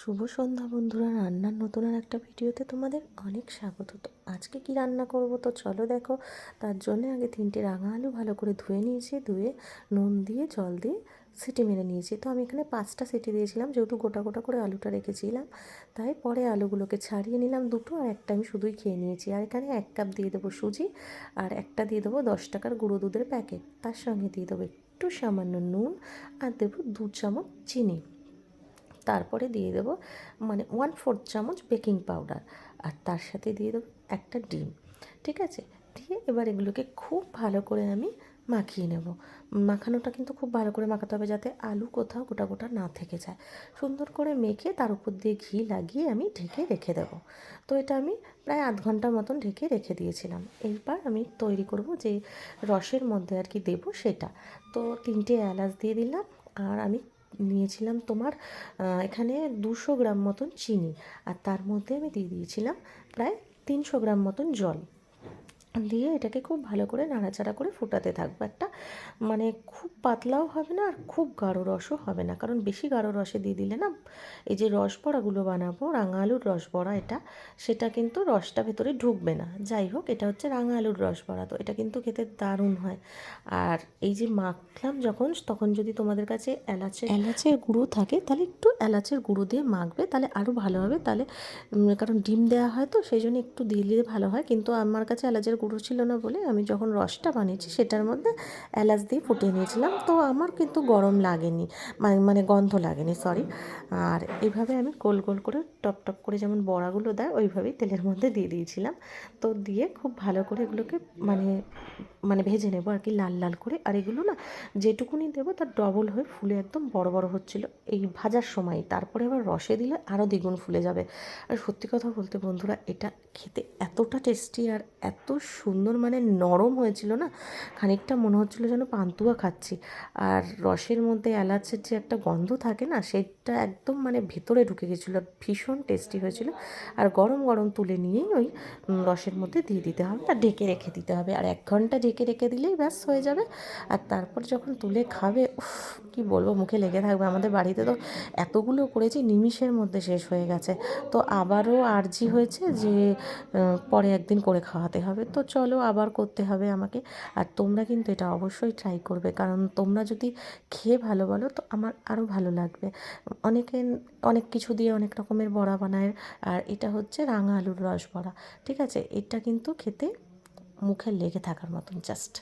শুভ সন্ধ্যা বন্ধুরা, রান্নার নতুন আর একটা ভিডিওতে তোমাদের অনেক স্বাগত। তো আজকে কি রান্না করব? তো চলো দেখো, তার জন্য আগে তিনটে রাঙা আলু ভালো করে ধুয়ে নিয়েছি, ধুয়ে নুন দিয়ে, জল দিয়ে সিটি মেরে নিয়েছি। তো আমি এখানে পাঁচটা সিটি দিয়েছিলাম, যেহেতু গোটা গোটা করে আলুটা রেখেছিলাম, তাই পরে আলুগুলোকে ছাড়িয়ে নিলাম দুটো, আর একটা আমি শুধুই খেয়ে নিয়েছি। আর এখানে এক কাপ দিয়ে দেবো সুজি, আর একটা দিয়ে দেবো দশ টাকার গুঁড়ো দুধের প্যাকেট। তার সঙ্গে দিয়ে দেবো একটু সামান্য নুন, আর দেবো দু চামচ চিনি। তারপরে দিয়ে দেবো মানে ওয়ান ফোর্থ চামচ বেকিং পাউডার আর তার সাথে দিয়ে দেবো একটা ডিম, ঠিক আছে? দিয়ে এবার এগুলোকে খুব ভালো করে আমি মাখিয়ে নেব। মাখানোটা কিন্তু খুব ভালো করে মাখাতে হবে যাতে আলু কোথাও গোটা গোটা না থেকে যায়। সুন্দর করে মেখে তার উপর দিয়ে ঘি লাগিয়ে আমি ঢেকে রেখে দেব। তো এটা আমি প্রায় আধ ঘণ্টা মতন ঢেকে রেখে দিয়েছিলাম। এইবার আমি তৈরি করব যে রসের মধ্যে আর কি দেবো সেটা। তো তিনটে এলাচ দিয়ে দিলাম আর আমি নিয়েছিলাম তোমার এখানে দুশো গ্রাম মতন চিনি। আর তার মধ্যে আমি দিয়ে দিয়েছিলাম প্রায় তিনশো গ্রাম মতন জল। দিয়ে এটাকে খুব ভালো করে নাড়াচাড়া করে ফোটাতে থাকব একটা। মানে খুব পাতলাও হবে না আর খুব গাঢ় রসও হবে না। কারণ বেশি গাঢ় রসে দিয়ে দিলে না, এই যে রস বড়াগুলো বানাবো রাঙা আলুর রস বড়া এটা, সেটা কিন্তু রসটা ভেতরে ঢুকবে না। যাই হোক, এটা হচ্ছে রাঙা আলুর রস বড়া। তো এটা কিন্তু খেতে দারুণ হয়। আর এই যে মাখলাম যখন, তখন যদি তোমাদের কাছে এলাচের এলাচের গুঁড়ো থাকে, তাহলে একটু এলাচের গুঁড়ো দিয়ে মাখবে, তাহলে আরও ভালো হবে। তাহলে কারণ ডিম দেওয়া হয় তো, সেই জন্য একটু দিয়ে দিলে ভালো হয়। কিন্তু আমার কাছে এলাচের গুঁড়ো ছিল না বলে আমি যখন রসটা বানিয়েছি সেটার মধ্যে এলাচ দিয়ে ফুটিয়ে নিয়েছিলাম। তো আমার কিন্তু গরম লাগেনি মানে মানে গন্ধ লাগেনি সরি আর এইভাবে আমি গোল গোল করে, টপ টপ করে যেমন বড়াগুলো দেয়, ওইভাবেই তেলের মধ্যে দিয়ে দিয়েছিলাম। তো দিয়ে খুব ভালো করে এগুলোকে মানে মানে ভেজে নেব আর কি, লাল লাল করে। আর এগুলো না, যেটুকুনি দেবো তার ডবল হয়ে ফুলে একদম বড় বড় হচ্ছিল। এই ভাজার সময়, তারপরে আবার রসে দিলে আরও দ্বিগুণ ফুলে যাবে। আর সত্যি কথা বলতে বন্ধুরা, এটা খেতে এতটা টেস্টি আর এত সুন্দর মানে নরম হয়েছিল না? খানিকটা মনে হচ্ছিল যেন পান্তুয়া খাচ্ছি। আর রসের মধ্যে এলাচের যে একটা গন্ধ থাকে না, সেটা একদম মানে ভেতরে ঢুকে গেছিল। ভীষণ টেস্টি হয়েছিল। আর গরম গরম তুলে নিয়েই ওই রসের মধ্যে দিয়ে দিতে হবে আর ঢেকে রেখে দিতে হবে। আর এক ঘণ্টা ঢেকে রেখে দিলেই ব্যাস হয়ে যাবে। আর তারপর যখন তুলে খাবে, উফ, কী বলব, মুখে লেগে থাকবে। আমাদের বাড়িতে তো এতগুলো করেছি, নিমিষের মধ্যে শেষ হয়ে গেছে। তো আবারও আর্জি হয়েছে যে পরে একদিন করে খাওয়াতে হবে। তো চলো আবার করতে হবে আমাকে। আর তোমরা কিন্তু এটা অবশ্যই ট্রাই করবে। কারণ তোমরা যদি খেয়ে ভালো বলো, তো আমার আরও ভালো লাগবে। অনেকে, অনেক কিছু দিয়ে অনেক রকমের বড়া বানায়। আর এটা হচ্ছে রাঙা আলুর রস বড়া। ঠিক আছে? এটা কিন্তু খেতে মুখে লেগে থাকার মতন জাস্ট